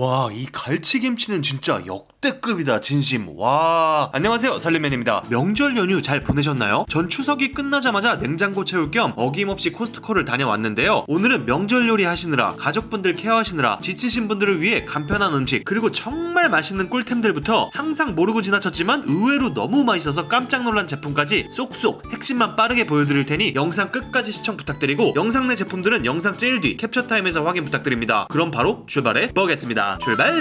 와, 이 갈치김치는 진짜 역대급이다, 진심. 와. 안녕하세요, 살림맨입니다. 명절 연휴 잘 보내셨나요? 전 추석이 끝나자마자 냉장고 채울 겸 어김없이 코스트코를 다녀왔는데요. 오늘은 명절 요리 하시느라, 가족분들 케어하시느라, 지치신 분들을 위해 간편한 음식, 그리고 정말 맛있는 꿀템들부터 항상 모르고 지나쳤지만 의외로 너무 맛있어서 깜짝 놀란 제품까지 쏙쏙 핵심만 빠르게 보여드릴 테니 영상 끝까지 시청 부탁드리고 영상 내 제품들은 영상 제일 뒤 캡처 타임에서 확인 부탁드립니다. 그럼 바로 출발해 보겠습니다. 출발!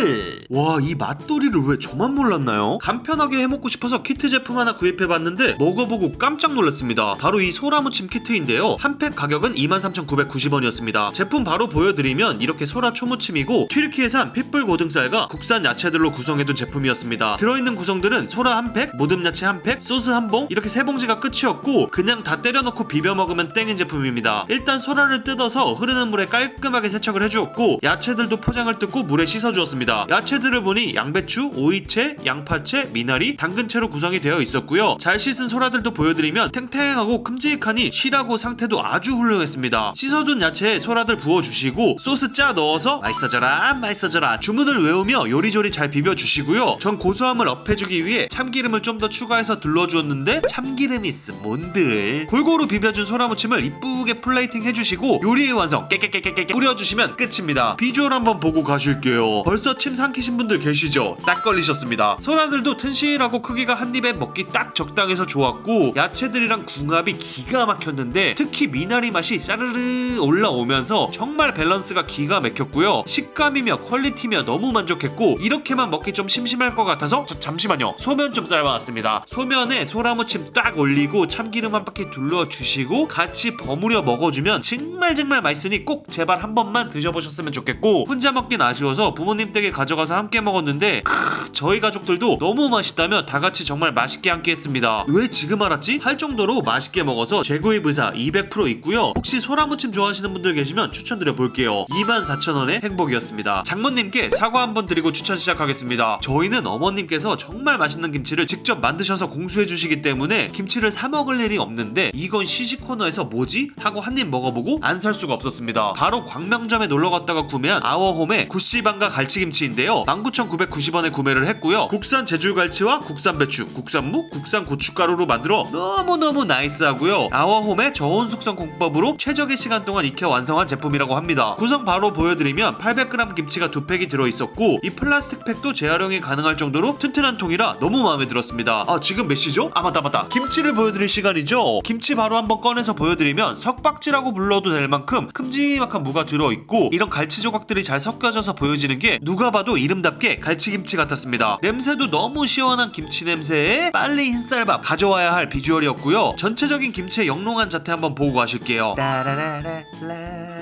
와, 이 맛돌이를 왜 저만 몰랐나요? 간편하게 해먹고 싶어서 키트 제품 하나 구입해봤는데 먹어보고 깜짝 놀랐습니다. 바로 이 소라무침 키트인데요. 한 팩 가격은 23,990원이었습니다. 제품 바로 보여드리면 이렇게 소라 초무침이고 튀르키예산 핏불 고등쌀과 국산 야채들로 구성해둔 제품이었습니다. 들어있는 구성들은 소라 한 팩, 모듬 야채 한 팩, 소스 한 봉 이렇게 세 봉지가 끝이었고 그냥 다 때려넣고 비벼 먹으면 땡인 제품입니다. 일단 소라를 뜯어서 흐르는 물에 깔끔하게 세척을 해주었고 야채들도 포장을 뜯고 물에 씻 어주었습니다. 야채들을 보니 양배추, 오이채, 양파채, 미나리, 당근채로 구성이 되어 있었고요. 잘 씻은 소라들도 보여드리면 탱탱하고 큼직하니 실하고 상태도 아주 훌륭했습니다. 씻어둔 야채에 소라들 부어주시고 소스 짜 넣어서 맛있어져라 맛있어져라 주문을 외우며 요리조리 잘 비벼주시고요. 전 고소함을 업해주기 위해 참기름을 좀 더 추가해서 둘러주었는데 참기름이 있음 뭔들 골고루 비벼준 소라무침을 이쁘게 플레이팅 해주시고 요리의 완성 깨깨깨깨깨 뿌려주시면 끝입니다. 비주얼 한번 보고 가실게요. 벌써 침 삼키신 분들 계시죠? 딱 걸리셨습니다. 소라들도 튼실하고 크기가 한 입에 먹기 딱 적당해서 좋았고 야채들이랑 궁합이 기가 막혔는데 특히 미나리 맛이 싸르르 올라오면서 정말 밸런스가 기가 막혔고요. 식감이며 퀄리티며 너무 만족했고 이렇게만 먹기 좀 심심할 것 같아서 자, 잠시만요. 소면 좀 삶아왔습니다. 소면에 소라무침 딱 올리고 참기름 한 바퀴 둘러주시고 같이 버무려 먹어주면 정말 정말 맛있으니 꼭 제발 한 번만 드셔보셨으면 좋겠고 혼자 먹긴 아쉬워서 부모님 댁에 가져가서 함께 먹었는데 크, 저희 가족들도 너무 맛있다며 다 같이 정말 맛있게 함께 했습니다. 왜 지금 알았지? 할 정도로 맛있게 먹어서 최고의 부사 200% 있고요. 혹시 소라무침 좋아하시는 분들 계시면 추천드려 볼게요. 24,000원의 행복이었습니다. 장모님께 사과 한번 드리고 추천 시작하겠습니다. 저희는 어머님께서 정말 맛있는 김치를 직접 만드셔서 공수해 주시기 때문에 김치를 사 먹을 일이 없는데 이건 시식 코너에서 뭐지? 하고 한 입 먹어보고 안 살 수가 없었습니다. 바로 광명점에 놀러 갔다가 구매한 아워홈의 구씨방 가 갈치김치인데요. 19,990원에 구매를 했고요. 국산 제줄갈치와 국산 배추, 국산 무, 국산 고춧가루로 만들어 너무너무 나이스하고요. 아워홈의 저온 숙성 공법으로 최적의 시간 동안 익혀 완성한 제품이라고 합니다. 구성 바로 보여드리면 800g 김치가 두 팩이 들어있었고 이 플라스틱 팩도 재활용이 가능할 정도로 튼튼한 통이라 너무 마음에 들었습니다. 아 지금 몇 시죠? 아 맞다 맞다. 김치를 보여드릴 시간이죠. 김치 바로 한번 꺼내서 보여드리면 석박지라고 불러도 될 만큼 큼지막한 무가 들어있고 이런 갈치 조각들이 잘 섞여져서 보여지는 게 누가 봐도 이름답게 갈치김치 같았습니다. 냄새도 너무 시원한 김치 냄새에 빨리 흰쌀밥 가져와야 할 비주얼이었고요. 전체적인 김치의 영롱한 자태 한번 보고 가실게요.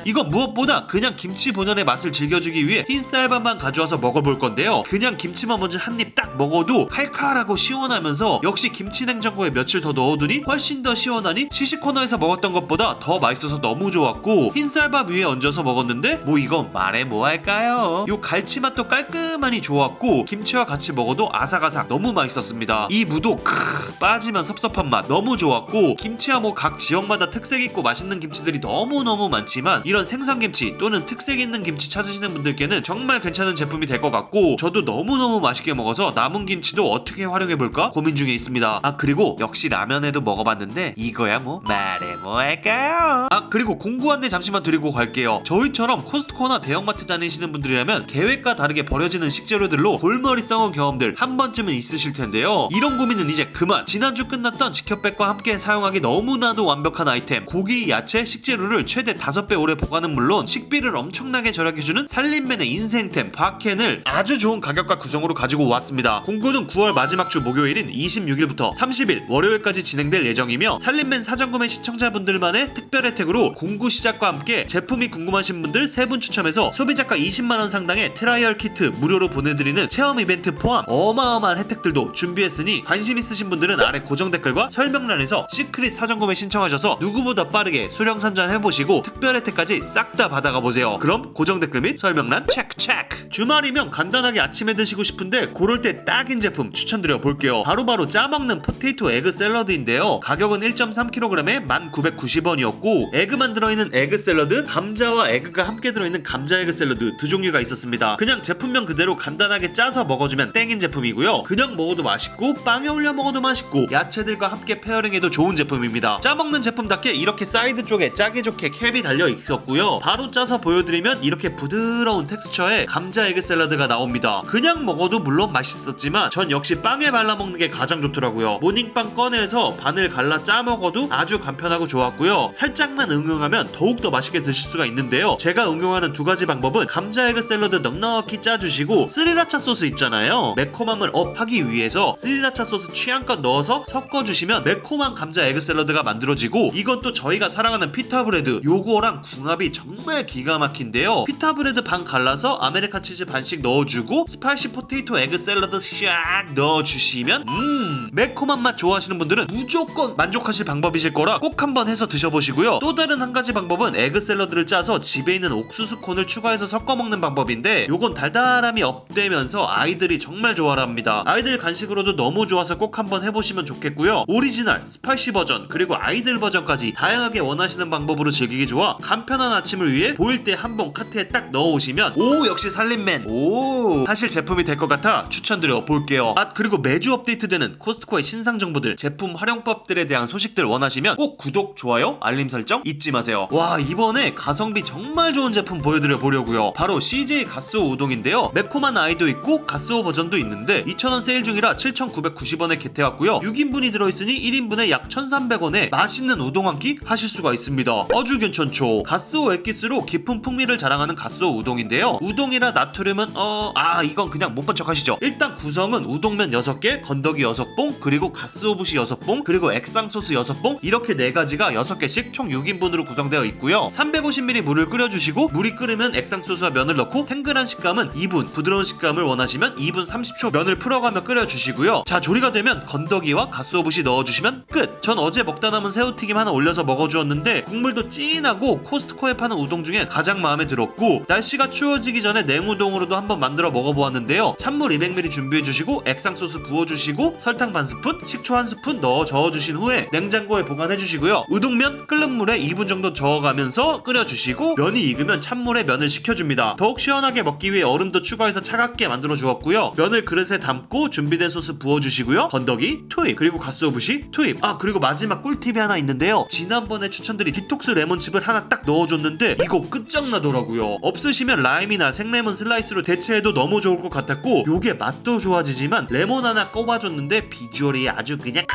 이거 무엇보다 그냥 김치 본연의 맛을 즐겨주기 위해 흰쌀밥만 가져와서 먹어볼 건데요. 그냥 김치만 먼저 한 입 딱 먹어도 칼칼하고 시원하면서 역시 김치 냉장고에 며칠 더 넣어두니 훨씬 더 시원하니 시식 코너에서 먹었던 것보다 더 맛있어서 너무 좋았고 흰쌀밥 위에 얹어서 먹었는데 뭐 이건 말해 뭐 할까요? 요 갈치 맛도 깔끔하니 좋았고 김치와 같이 먹어도 아삭아삭 너무 맛있었습니다. 이 무도 크 빠지면 섭섭한 맛 너무 좋았고 김치야 뭐각 지역마다 특색 있고 맛있는 김치들이 너무너무 많지만 이런 생선김치 또는 특색 있는 김치 찾으시는 분들께는 정말 괜찮은 제품이 될 것 같고 저도 너무너무 맛있게 먹어서 남은 김치도 어떻게 활용해볼까 고민 중에 있습니다. 아 그리고 역시 라면에도 먹어봤는데 이거야 뭐 말해 뭐 할까요? 아 그리고 공구 안내 잠시만 드리고 갈게요. 저희처럼 코스트코나 대형마트 다니시는 분들이라면 계획과 다르게 버려지는 식재료들로 골머리 썩은 경험들 한 번쯤은 있으실 텐데요. 이런 고민은 이제 그만. 지난주 끝났던 직협백과 함께 사용하기 너무나도 완벽한 아이템 고기, 야채, 식재료를 최대 5배 오래 보관은 물론 식비를 엄청나게 절약해주는 살림맨의 인생템 바켄을 아주 좋은 가격과 구성으로 가지고 왔습니다. 공구는 9월 마지막 주 목요일인 26일부터 30일 월요일까지 진행될 예정이며 살림맨 사전구매 시청자분들만의 특별 혜택으로 공구 시작과 함께 제품이 궁금하신 분들 3분 추첨해서 소비자가 20만원 상당의 트라이얼 키트 무료로 보내드리는 체험 이벤트 포함 어마어마한 혜택들도 준비했으니 관심 있으신 분들은 아래 고정 댓글과 설명란에서 시크릿 사전 구매 신청하셔서 누구보다 빠르게 수령 선전 해보시고 특별 혜택까지 싹 다 받아가 보세요. 그럼 고정 댓글 및 설명란 체크 체크. 주말이면 간단하게 아침에 드시고 싶은데 고럴 때 딱인 제품 추천드려 볼게요. 바로바로 짜먹는 포테이토 에그 샐러드인데요. 가격은 1.3kg에 1,990원이었고 에그만 들어있는 에그 샐러드, 감자와 에그가 함께 들어있는 감자 에그 샐러드 두 종류가 있었습니다. 않습니다. 그냥 제품명 그대로 간단하게 짜서 먹어주면 땡인 제품이고요. 그냥 먹어도 맛있고 빵에 올려 먹어도 맛있고 야채들과 함께 페어링해도 좋은 제품입니다. 짜먹는 제품답게 이렇게 사이드 쪽에 짜기 좋게 캡이 달려 있었고요. 바로 짜서 보여드리면 이렇게 부드러운 텍스처의 감자 에그 샐러드가 나옵니다. 그냥 먹어도 물론 맛있었지만 전 역시 빵에 발라 먹는 게 가장 좋더라고요. 모닝빵 꺼내서 반을 갈라 짜 먹어도 아주 간편하고 좋았고요. 살짝만 응용하면 더욱더 맛있게 드실 수가 있는데요. 제가 응용하는 두 가지 방법은 감자 에그 샐러드 넉넉히 짜주시고 스리라차 소스 있잖아요. 매콤함을 업하기 위해서 스리라차 소스 취향껏 넣어서 섞어주시면 매콤한 감자 에그 샐러드가 만들어지고 이것도 저희가 사랑하는 피타 브레드 요거랑 궁합이 정말 기가 막힌데요. 피타 브레드 반 갈라서 아메리칸 치즈 반씩 넣어주고 스파이시 포테이토 에그 샐러드 샥 넣어주시면 음 매콤한 맛 좋아하시는 분들은 무조건 만족하실 방법이실 거라 꼭 한번 해서 드셔보시고요. 또 다른 한 가지 방법은 에그 샐러드를 짜서 집에 있는 옥수수 콘을 추가해서 섞어 먹는 방법 인데 요건 달달함이 업되면서 아이들이 정말 좋아합니다. 아이들 간식으로도 너무 좋아서 꼭 한번 해보시면 좋겠고요. 오리지널, 스파이시 버전 그리고 아이들 버전까지 다양하게 원하시는 방법으로 즐기기 좋아 간편한 아침을 위해 보일 때 한번 카트에 딱 넣어오시면 오 역시 살림맨 오 사실 제품이 될 것 같아 추천드려 볼게요. 아 그리고 매주 업데이트되는 코스트코의 신상 정보들 제품 활용법들에 대한 소식들 원하시면 꼭 구독, 좋아요, 알림 설정 잊지 마세요. 와 이번에 가성비 정말 좋은 제품 보여드려 보려고요. 바로 CJ 가스오 우동인데요. 매콤한 아이도 있고 가스오 버전도 있는데 2,000원 세일 중이라 7,990원에 개태왔고요. 6인분이 들어있으니 1인분에 약 1,300원에 맛있는 우동 한 끼 하실 수가 있습니다. 아주 괜찮죠. 가스오 액기스로 깊은 풍미를 자랑하는 가스오 우동인데요. 우동이라 나트륨은 어... 아 이건 그냥 못 본 척 하시죠. 일단 구성은 우동면 6개, 건더기 6봉, 그리고 가스오부시 6봉, 그리고 액상소스 6봉 이렇게 4가지가 6개씩 총 6인분으로 구성되어 있고요. 350ml 물을 끓여주시고 물이 끓으면 액상소스와 면을 넣고 탱글한 식감은 2분, 부드러운 식감을 원하시면 2분 30초 면을 풀어가며 끓여주시고요. 자 조리가 되면 건더기와 가스오부시 넣어주시면 끝! 전 어제 먹다 남은 새우튀김 하나 올려서 먹어주었는데 국물도 진하고 코스트코에 파는 우동 중에 가장 마음에 들었고 날씨가 추워지기 전에 냉우동으로도 한번 만들어 먹어보았는데요. 찬물 200ml 준비해주시고 액상소스 부어주시고 설탕 반 스푼, 식초 한 스푼 넣어 저어주신 후에 냉장고에 보관해주시고요. 우동면 끓는 물에 2분 정도 저어가면서 끓여주시고 면이 익으면 찬물에 면을 식혀줍니다. 더욱 시원 하게 먹기 위해 얼음도 추가해서 차갑게 만들어 주었고요. 면을 그릇에 담고 준비된 소스 부어주시고요. 건더기 투입 그리고 가스오부시 투입. 아 그리고 마지막 꿀팁이 하나 있는데요. 지난번에 추천드린 디톡스 레몬칩을 하나 딱 넣어줬는데 이거 끝장나더라고요. 없으시면 라임이나 생레몬 슬라이스로 대체해도 너무 좋을 것 같았고 요게 맛도 좋아지지만 레몬 하나 꼽아줬는데 비주얼이 아주 그냥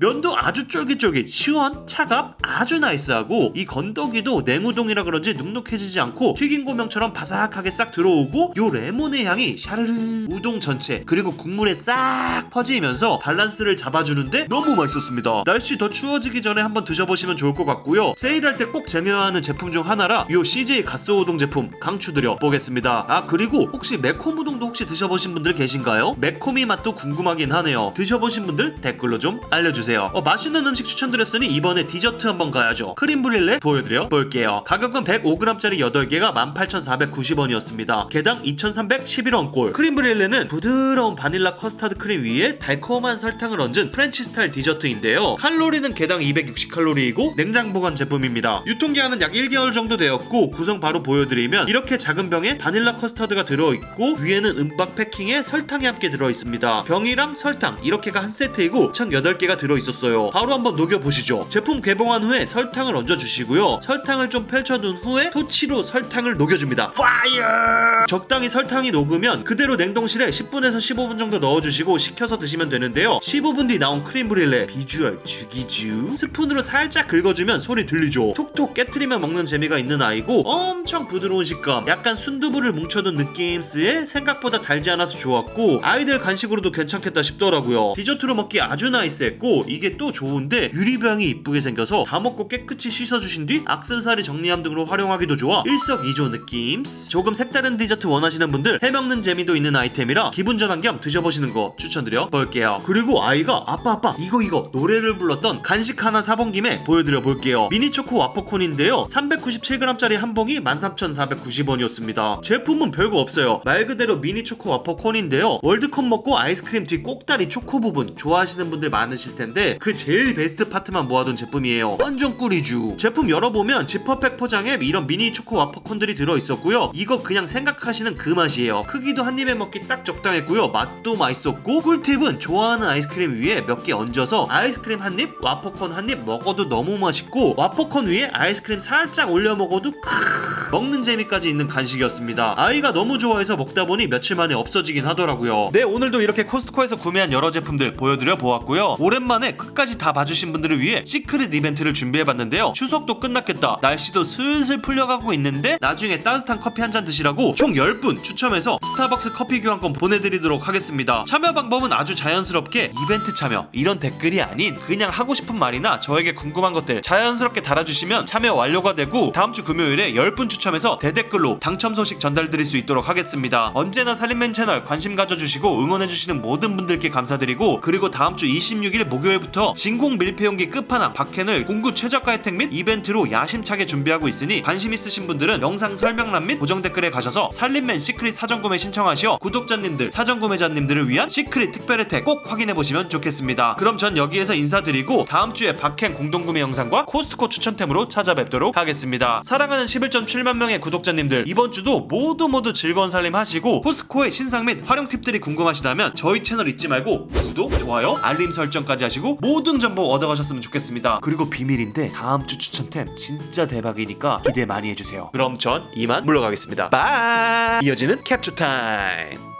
면도 아주 쫄깃쫄깃 시원 차갑 아주 나이스하고 이 건더기도 냉우동이라 그런지 눅눅해지지 않고 튀긴 고명처럼 바삭 하게 싹 들어오고 요 레몬의 향이 샤르르 우동 전체 그리고 국물에 싹 퍼지면서 밸런스를 잡아주는데 너무 맛있었습니다. 날씨 더 추워지기 전에 한번 드셔보시면 좋을 것 같고요. 세일할 때 꼭 쟁여하는 제품 중 하나라 요 CJ 가스 우동 제품 강추드려 보겠습니다. 아 그리고 혹시 매콤 우동도 혹시 드셔보신 분들 계신가요? 매콤이 맛도 궁금하긴 하네요. 드셔보신 분들 댓글로 좀 알려주세요. 어, 맛있는 음식 추천드렸으니 이번에 디저트 한번 가야죠. 크림 브릴레 보여드려 볼게요. 가격은 105g짜리 8개가 18,490원 이었습니다. 개당 2,311원꼴 크림 브릴레는 부드러운 바닐라 커스터드 크림 위에 달콤한 설탕을 얹은 프렌치 스타일 디저트인데요. 칼로리는 개당 260칼로리이고 냉장 보관 제품입니다. 유통기한은 약 1개월 정도 되었고 구성 바로 보여드리면 이렇게 작은 병에 바닐라 커스터드가 들어있고 위에는 은박 패킹에 설탕이 함께 들어있습니다. 병이랑 설탕 이렇게가 한 세트이고 총 8개가 들어있었어요. 바로 한번 녹여보시죠. 제품 개봉한 후에 설탕을 얹어주시고요. 설탕을 좀 펼쳐둔 후에 토치로 설탕을 녹여줍니다. 파이 어 적당히 설탕이 녹으면 그대로 냉동실에 10분에서 15분 정도 넣어주시고 식혀서 드시면 되는데요. 15분 뒤 나온 크림 브릴레 비주얼 죽이쥬 스푼으로 살짝 긁어주면 소리 들리죠. 톡톡 깨트리며 먹는 재미가 있는 아이고 엄청 부드러운 식감. 약간 순두부를 뭉쳐둔 느낌스에 생각보다 달지 않아서 좋았고 아이들 간식으로도 괜찮겠다 싶더라고요. 디저트로 먹기 아주 나이스했고 이게 또 좋은데 유리병이 이쁘게 생겨서 다 먹고 깨끗이 씻어주신 뒤 악세사리 정리함 등으로 활용하기도 좋아. 일석이조 느낌스 조금 색다른 디저트 원하시는 분들 해먹는 재미도 있는 아이템이라 기분 전환 겸 드셔보시는 거 추천드려 볼게요 그리고 아이가 아빠 아빠 이거 이거 노래를 불렀던 간식 하나 사본 김에 보여드려 볼게요 미니 초코 와퍼콘인데요 397g짜리 한 봉이 13,490원이었습니다 제품은 별거 없어요 말 그대로 미니 초코 와퍼콘인데요 월드컵 먹고 아이스크림 뒤 꼭다리 초코 부분 좋아하시는 분들 많으실 텐데 그 제일 베스트 파트만 모아둔 제품이에요. 완전 꿀이죠. 제품 열어보면 지퍼백 포장에 이런 미니 초코 와퍼콘들이 들어있었고요. 이거 그냥 생각하시는 그 맛이에요. 크기도 한 입에 먹기 딱 적당했고요. 맛도 맛있었고 꿀팁은 좋아하는 아이스크림 위에 몇 개 얹어서 아이스크림 한 입, 와퍼콘 한 입 먹어도 너무 맛있고 와퍼콘 위에 아이스크림 살짝 올려 먹어도 크으 먹는 재미까지 있는 간식이었습니다. 아이가 너무 좋아해서 먹다 보니 며칠 만에 없어지긴 하더라고요. 네, 오늘도 이렇게 코스트코에서 구매한 여러 제품들 보여드려 보았고요. 오랜만에 끝까지 다 봐주신 분들을 위해 시크릿 이벤트를 준비해봤는데요. 추석도 끝났겠다. 날씨도 슬슬 풀려가고 있는데 나중에 따뜻한 커피 한잔 드시라고 총 10분 추첨해서 스타벅스 커피 교환권 보내드리도록 하겠습니다. 참여 방법은 아주 자연스럽게 이벤트 참여 이런 댓글이 아닌 그냥 하고 싶은 말이나 저에게 궁금한 것들 자연스럽게 달아주시면 참여 완료가 되고 다음 주 금요일에 10분 추첨해서 대댓글로 당첨 소식 전달드릴 수 있도록 하겠습니다. 언제나 살림맨 채널 관심 가져주시고 응원해주시는 모든 분들께 감사드리고 그리고 다음 주 26일 목요일부터 진공 밀폐용기 끝판왕 박캔을 공구 최저가 혜택 및 이벤트로 야심차게 준비하고 있으니 관심 있으신 분들은 영상 설명란 및 고정 댓글에 가셔서 살림맨 시크릿 사전 구매 신청하시어 구독자님들 사전 구매자님들을 위한 시크릿 특별 혜택 꼭 확인해 보시면 좋겠습니다. 그럼 전 여기에서 인사드리고 다음 주에 박캔 공동 구매 영상과 코스트코 추천템으로 찾아뵙도록 하겠습니다. 사랑하는 11.7만 명의 구독자님들 이번 주도 모두 모두 즐거운 살림 하시고 코스트코의 신상 및 활용 팁들이 궁금하시다면 저희 채널 잊지 말고 구독, 좋아요, 알림 설정까지 하시고 모든 정보 얻어가셨으면 좋겠습니다. 그리고 비밀인데 다음 주 추천템 진짜 대박이니까 기대 많이 해주세요. 그럼 전 이만 물러가 겠습니다. 바이. 이어지는 캡처 타임.